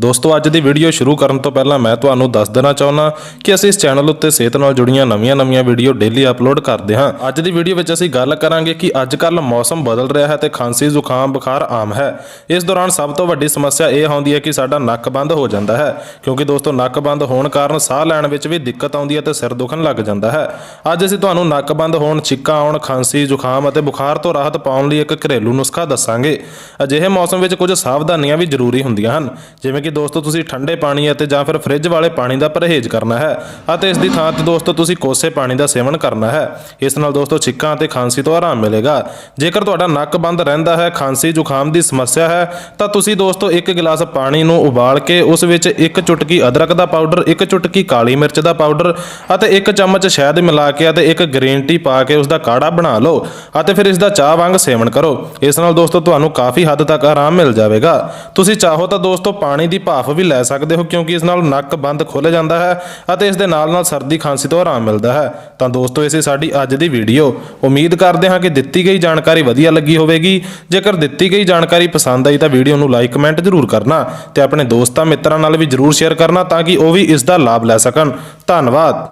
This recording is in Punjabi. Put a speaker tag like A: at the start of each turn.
A: ਦੋਸਤੋ, ਅੱਜ ਦੀ ਵੀਡੀਓ ਸ਼ੁਰੂ ਕਰਨ ਤੋਂ ਪਹਿਲਾਂ ਮੈਂ ਤੁਹਾਨੂੰ ਦੱਸ ਦੇਣਾ ਚਾਹੁੰਦਾ ਕਿ ਅਸੀਂ ਇਸ ਚੈਨਲ ਉੱਤੇ ਸਿਹਤ ਨਾਲ ਜੁੜੀਆਂ ਨਵੀਆਂ-ਨਵੀਆਂ ਵੀਡੀਓ ਡੇਲੀ ਅਪਲੋਡ ਕਰਦੇ ਹਾਂ। ਅੱਜ ਦੀ ਵੀਡੀਓ ਵਿੱਚ ਅਸੀਂ ਗੱਲ ਕਰਾਂਗੇ ਕਿ ਅੱਜ-ਕੱਲ ਮੌਸਮ ਬਦਲ ਰਿਹਾ ਹੈ ਤੇ ਖਾਂਸੀ, ਜ਼ੁਕਾਮ ਬੁਖਾਰ ਆਮ ਹੈ। ਇਸ ਦੌਰਾਨ ਸਭ ਤੋਂ ਵੱਡੀ ਸਮੱਸਿਆ ਇਹ ਆਉਂਦੀ ਹੈ ਕਿ ਸਾਡਾ ਨੱਕ ਬੰਦ ਹੋ ਜਾਂਦਾ ਹੈ, ਕਿਉਂਕਿ ਦੋਸਤੋ, ਨੱਕ ਬੰਦ ਹੋਣ ਕਾਰਨ ਸਾਹ ਲੈਣ ਵਿੱਚ ਵੀ ਦਿੱਕਤ ਆਉਂਦੀ ਹੈ ਤੇ ਸਿਰ ਦੁਖਣ ਲੱਗ ਜਾਂਦਾ ਹੈ। ਅੱਜ ਅਸੀਂ ਤੁਹਾਨੂੰ ਨੱਕ ਬੰਦ ਹੋਣ, ਛਿੱਕਾ ਆਉਣ, ਖਾਂਸੀ, ਜ਼ੁਕਾਮ ਅਤੇ ਬੁਖਾਰ ਤੋਂ ਰਾਹਤ ਪਾਉਣ ਲਈ ਇੱਕ ਘਰੇਲੂ ਨੁਸਖਾ ਦੱਸਾਂਗੇ। ਅਜਿਹੇ ਮੌਸਮ ਵਿੱਚ ਕੁਝ ਸਾਵਧਾਨੀਆਂ ਵੀ ਜ਼ਰੂਰੀ ਹੁੰਦੀਆਂ ਹਨ, ਜਿਵੇਂ ਕਿ ਦੋਸਤੋ ਤੁਸੀਂ ਠੰਡੇ ਪਾਣੀ ਅਤੇ ਜਾਂ ਫਿਰ ਫ੍ਰਿਜ ਵਾਲੇ ਪਾਣੀ ਦਾ ਪਰਹੇਜ਼ ਕਰਨਾ ਹੈ ਅਤੇ ਇਸ ਦੀ ਥਾਂ ਤੇ ਦੋਸਤੋ ਤੁਸੀਂ ਕੋਸੇ ਪਾਣੀ ਦਾ ਸੇਵਨ ਕਰਨਾ ਹੈ। ਇਸ ਨਾਲ ਦੋਸਤੋ ਛਿੱਕਾਂ ਅਤੇ ਖਾਂਸੀ ਤੋਂ ਆਰਾਮ ਮਿਲੇਗਾ। ਜੇਕਰ ਤੁਹਾਡਾ ਨੱਕ ਬੰਦ ਰਹਿੰਦਾ ਹੈ, ਖਾਂਸੀ ਜ਼ੁਕਾਮ ਦੀ ਸਮੱਸਿਆ ਹੈ, ਤਾਂ ਤੁਸੀਂ ਦੋਸਤੋ ਇੱਕ ਗਿਲਾਸ ਪਾਣੀ ਨੂੰ ਉਬਾਲ ਕੇ ਉਸ ਵਿੱਚ ਇੱਕ ਚੁਟਕੀ ਅਦਰਕ ਦਾ ਪਾਊਡਰ, ਇੱਕ ਚੁਟਕੀ ਕਾਲੀ ਮਿਰਚ ਦਾ ਪਾਊਡਰ ਅਤੇ ਇੱਕ ਚਮਚ ਸ਼ਹਿਦ ਮਿਲਾ ਕੇ ਅਤੇ ਇੱਕ ਗ੍ਰੀਨ ਟੀ ਪਾ ਕੇ ਉਸ ਦਾ ਕਾੜਾ ਬਣਾ ਲਓ ਅਤੇ ਫਿਰ ਇਸ ਦਾ ਚਾਹ ਵਾਂਗ ਸੇਵਨ ਕਰੋ। ਇਸ ਨਾਲ ਦੋਸਤੋ ਤੁਹਾਨੂੰ ਕਾਫੀ ਹੱਦ ਤੱਕ ਆਰਾਮ ਮਿਲ ਜਾਵੇਗਾ। ਤੁਸੀਂ ਚਾਹੋ ਤਾਂ ਦੋਸਤੋ ਪਾਣੀ ਦੀ ਭਾਫ਼ ਵੀ ਲੈ ਸਕਦੇ ਹੋ ਕਿਉਂਕਿ ਇਸ ਨਾਲ ਨੱਕ ਬੰਦ ਖੁੱਲ ਜਾਂਦਾ ਹੈ ਅਤੇ ਇਸ ਦੇ ਨਾਲ ਨਾਲ ਸਰਦੀ ਖਾਂਸੀ ਤੋਂ ਆਰਾਮ ਮਿਲਦਾ ਹੈ। ਤਾਂ ਦੋਸਤੋ ਇਸੇ ਸਾਡੀ ਅੱਜ ਦੀ ਵੀਡੀਓ। ਉਮੀਦ ਕਰਦੇ ਹਾਂ ਕਿ ਦਿੱਤੀ ਗਈ ਜਾਣਕਾਰੀ ਵਧੀਆ ਲੱਗੀ ਹੋਵੇਗੀ। ਜੇਕਰ ਦਿੱਤੀ ਗਈ ਜਾਣਕਾਰੀ ਪਸੰਦ ਆਈ ਤਾਂ ਵੀਡੀਓ ਨੂੰ ਲਾਈਕ, ਕਮੈਂਟ ਜ਼ਰੂਰ ਕਰਨਾ ਤੇ ਆਪਣੇ ਦੋਸਤਾਂ, ਮਿੱਤਰਾਂ ਨਾਲ ਵੀ ਜ਼ਰੂਰ ਸ਼ੇਅਰ ਕਰਨਾ ਤਾਂ ਕਿ ਉਹ ਵੀ ਇਸ ਦਾ ਲਾਭ ਲੈ ਸਕਣ। ਧੰਨਵਾਦ।